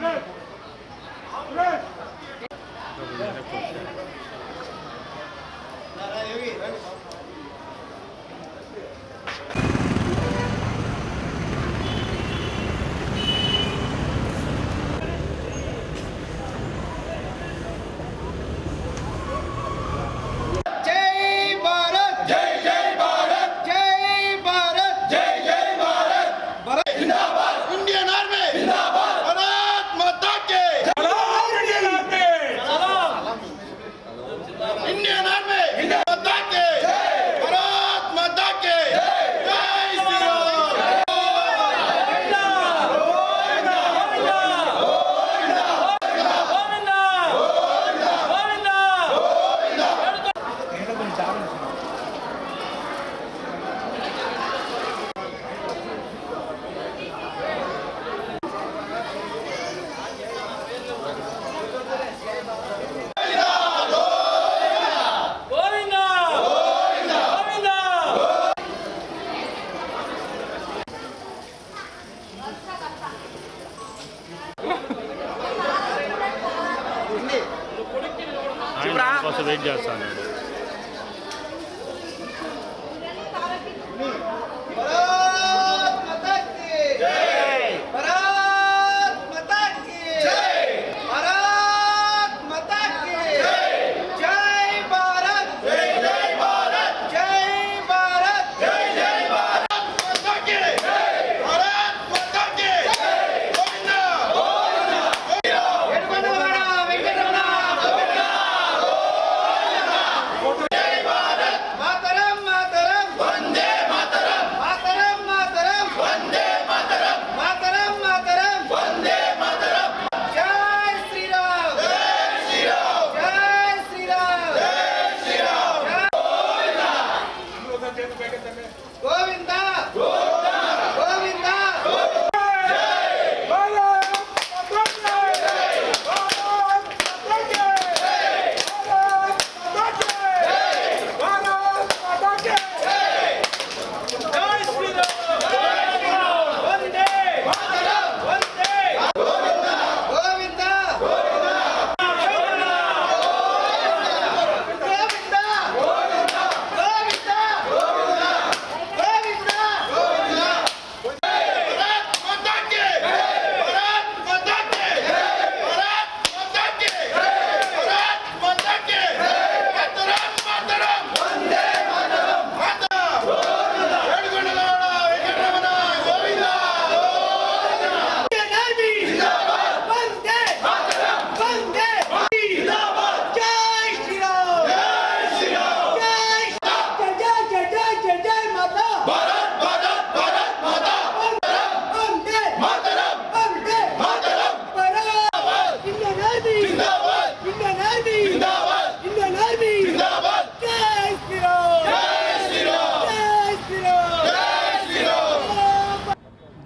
Allez కోసం wait చేస్తాను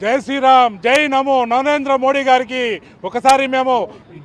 జై శ్రీరామ్ జై నమో నరేంద్ర మోడీ గారికి ఒకసారి మేము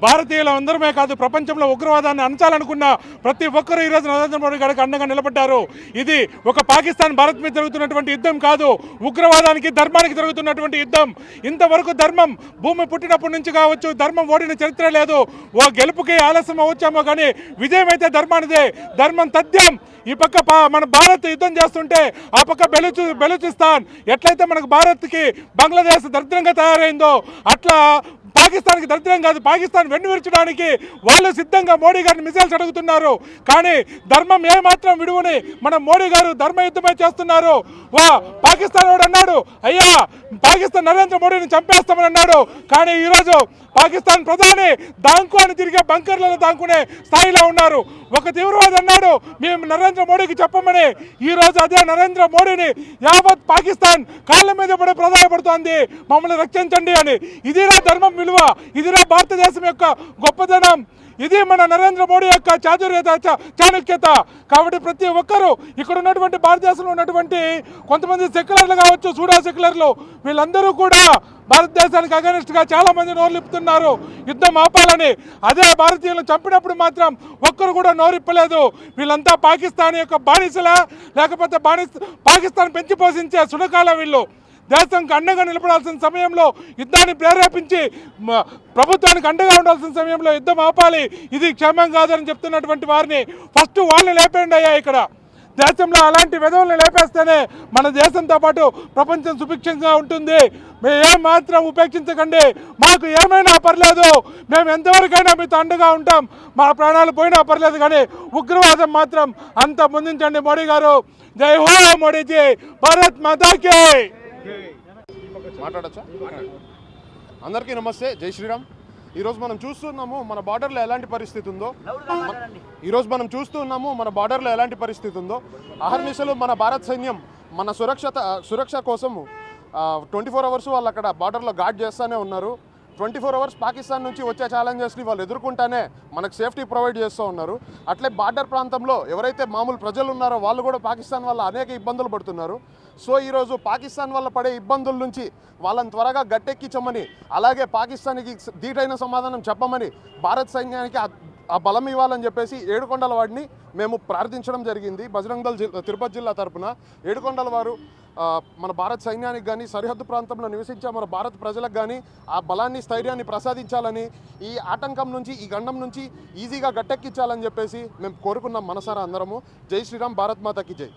భారతీయులు అందరమే కాదు ప్రపంచంలో ఉగ్రవాదాన్ని అంచాలనుకున్న ప్రతి ఒక్కరూ ఈరోజు నరేంద్ర మోడీ గారికి అండగా నిలబడ్డారు. ఇది ఒక పాకిస్తాన్ భారత్ మీద జరుగుతున్నటువంటి యుద్ధం కాదు ఉగ్రవాదానికి ధర్మానికి జరుగుతున్నటువంటి యుద్ధం. ఇంతవరకు ధర్మం భూమి పుట్టినప్పటి నుంచి కావచ్చు ధర్మం ఓడిన చరిత్ర లేదు. ఓ గెలుపుకి ఆలస్యం అవచ్చామో కానీ విజయం అయితే ధర్మానిదే ధర్మం తథ్యం. ఈ పక్క పా- మన భారత్ యుద్ధం చేస్తుంటే ఆ పక్క బెలుచు బెలుచిస్తాన్. ఎట్లయితే మనకు భారత్కి బంగ్లాదేశ్ దరిద్రంగా తయారైందో అట్లా పాకిస్తాన్కి దరిద్రం కాదు. పాకిస్తాన్ వెన్నువిరచడానికి వాళ్ళు సిద్ధంగా మోడీ గారిని మిసైల్స్ అడుగుతున్నారు. కానీ ధర్మం ఏమాత్రం విడువని మన మోడీ గారు ధర్మ యుద్ధమే చేస్తున్నారు. వా పాకిస్తాన్ వాడు అన్నాడు. అయ్యా పాకిస్తాన్ నరేంద్ర మోడీని చంపేస్తామని అన్నాడు. కానీ ఈరోజు పాకిస్తాన్ ప్రధాని దాంకుని తిరిగే బంకర్లలో దాంకునే స్థాయిలో ఉన్నారు. ఒక తీవ్రవాది అన్నాడు మేము నరేంద్ర మోడీకి చెప్పమని. ఈ రోజు అదే నరేంద్ర మోడీని యావత్ పాకిస్తాన్ కాళ్ళ మీద పడి ప్రధానపడుతోంది. మమ్మల్ని రక్షించండి అని. ఇదిరా ధర్మం విలువ. ఇదిరా భారతదేశం యొక్క గొప్పదనం. ఇది మన నరేంద్ర మోడీ యొక్క చాతుర్యత చాణుక్యత చాణక్యత. కాబట్టి ప్రతి ఒక్కరూ ఇక్కడ ఉన్నటువంటి భారతదేశంలో ఉన్నటువంటి కొంతమంది సెక్యులర్లు కావచ్చు సూడా సెక్యులర్లు వీళ్ళందరూ కూడా భారతదేశానికి అగనిస్ట్గా చాలామంది చాలా మంది యుద్ధం ఆపాలని. అదే భారతీయులను చంపినప్పుడు మాత్రం ఒక్కరు కూడా నోరిప్పలేదు. వీళ్ళంతా పాకిస్తాన్ యొక్క బానిసలా లేకపోతే బానిస పాకిస్తాన్ పెంచి పోషించే సునకాల వీళ్ళు. దేశంకి అండగా నిలబడాల్సిన సమయంలో యుద్ధాన్ని ప్రేరేపించి ప్రభుత్వానికి అండగా ఉండాల్సిన సమయంలో యుద్ధం ఆపాలి. ఇది క్షేమం కాదని చెప్తున్నటువంటి వారిని ఫస్ట్ వాళ్ళని లేపేయండి అయ్యా ఇక్కడ. దేశంలో అలాంటి విధవులను లేపేస్తేనే మన దేశంతో పాటు ప్రపంచం సుభిక్షంగా ఉంటుంది. మేము ఏం మాత్రం ఉపేక్షించకండి. మాకు ఏమైనా పర్లేదు. మేము ఎంతవరకైనా మీతో అండగా ఉంటాం. మా ప్రాణాలు పోయినా పర్లేదు కానీ ఉగ్రవాదం మాత్రం అంత ముందుంచండి మోడీ గారు. జై హో మోడీజీ. భారత్ మాతాకే. మాట్లాడచ్చా? అందరికీ నమస్తే జై శ్రీరామ్. ఈరోజు మనం చూస్తున్నాము మన బార్డర్లో ఎలాంటి పరిస్థితి ఉందో. ఈరోజు మనం చూస్తున్నాము మన బార్డర్లో ఎలాంటి పరిస్థితి ఉందో. అహర్నిశలు మన భారత సైన్యం మన సురక్షత సురక్ష కోసం ట్వంటీ ఫోర్ అవర్స్ వాళ్ళు అక్కడ బార్డర్లో గార్డ్ చేస్తూనే ఉన్నారు. ట్వంటీ ఫోర్ అవర్స్ పాకిస్తాన్ నుంచి వచ్చే ఛాలెంజెస్ని వాళ్ళు ఎదుర్కొంటానే మనకు సేఫ్టీ ప్రొవైడ్ చేస్తూ ఉన్నారు. అట్లే బార్డర్ ప్రాంతంలో ఎవరైతే మామూలు ప్రజలు ఉన్నారో వాళ్ళు కూడా పాకిస్తాన్ వల్ల అనేక ఇబ్బందులు పడుతున్నారు. సో ఈరోజు పాకిస్తాన్ వల్ల పడే ఇబ్బందుల నుంచి వాళ్ళని త్వరగా గట్టెక్కించమని అలాగే పాకిస్తాన్కి ధీటైన సమాధానం చెప్పమని భారత్ సైన్యానికి ఆ- బలం ఇవ్వాలని చెప్పేసి ఏడుకొండల వాడిని మేము ప్రార్థించడం జరిగింది. బజరంగల్ తిరుపతి జిల్లా తరపున ఏడుకొండల వారు మన భారత్ సైన్యానికి కానీ సరిహద్దు ప్రాంతంలో నివసించే మన భారత ప్రజలకు కానీ ఆ బలాన్ని స్థైర్యాన్ని ప్రసాదించాలని ఈ ఆటంకం నుంచి ఈ గండం నుంచి ఈజీగా గట్టెక్కించాలని చెప్పేసి మేము కోరుకున్నాం మనసారా అందరము. జై శ్రీరామ్ భారత్ మాతకి జై.